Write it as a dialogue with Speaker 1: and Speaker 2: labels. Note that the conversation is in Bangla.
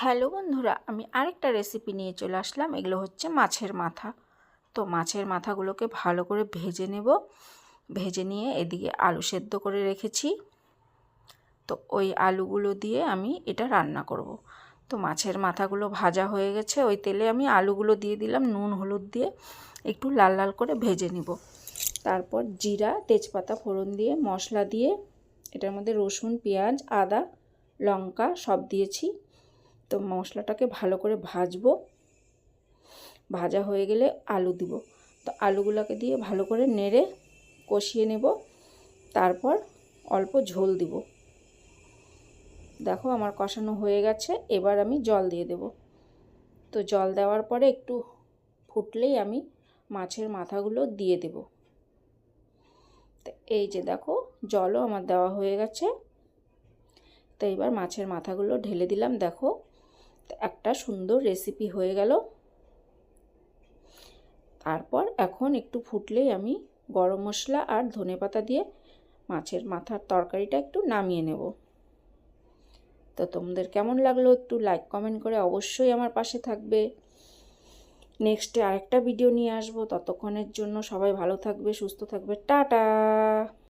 Speaker 1: হ্যালো বন্ধুরা, আমি আরেকটা রেসিপি নিয়ে চলে আসলাম। এগুলো হচ্ছে মাছের মাথা। তো মাছের মাথাগুলোকে ভালো করে ভেজে নেব। ভেজে নিয়ে এদিকে আলু সেদ্ধ করে রেখেছি। তো ওই আলুগুলো দিয়ে আমি এটা রান্না করব। তো মাছের মাথাগুলো ভাজা হয়ে গেছে। ওই তেলে আমি আলুগুলো দিয়ে দিলাম, নুন, হলুদ দিয়ে একটু লাল লাল করে ভেজে নিব। তারপর জিরা, তেজপাতা, ফোড়ন দিয়ে, মশলা দিয়ে, এটার মধ্যে রসুন, পেঁয়াজ, আদা, লঙ্কা সব দিয়েছি। তো মশলাটাকে ভালো করে ভাজবো। ভাজা হয়ে গেলে আলু দিব। তো আলুগুলোকে দিয়ে ভালো করে নেড়ে কষিয়ে নেব। তারপর অল্প ঝোল দিব। দেখো আমার কষানো হয়ে গেছে, এবার আমি জল দিয়ে দেব। তো জল দেওয়ার পরে একটু ফুটলেই আমি মাছের মাথাগুলো দিয়ে দেব। এই যে দেখো, জলও আমার দেওয়া হয়ে গেছে। তো এবার মাছের মাথাগুলো ঢেলে দিলাম, দেখো। একটা সুন্দর রেসিপি হয়ে গেল। তারপর এখন একটু ফুটলেই আমি গরম মশলা আর ধনে পাতা দিয়ে মাছের মাথার তরকারিটা একটু নামিয়ে নেব। তো তোমাদের কেমন লাগল একটু লাইক কমেন্ট করে অবশ্যই আমার পাশে থাকবে। নেক্সটে আরেকটা ভিডিও নিয়ে আসব। ততক্ষণের জন্য সবাই ভালো থাকবে, সুস্থ থাকবে। টাটা!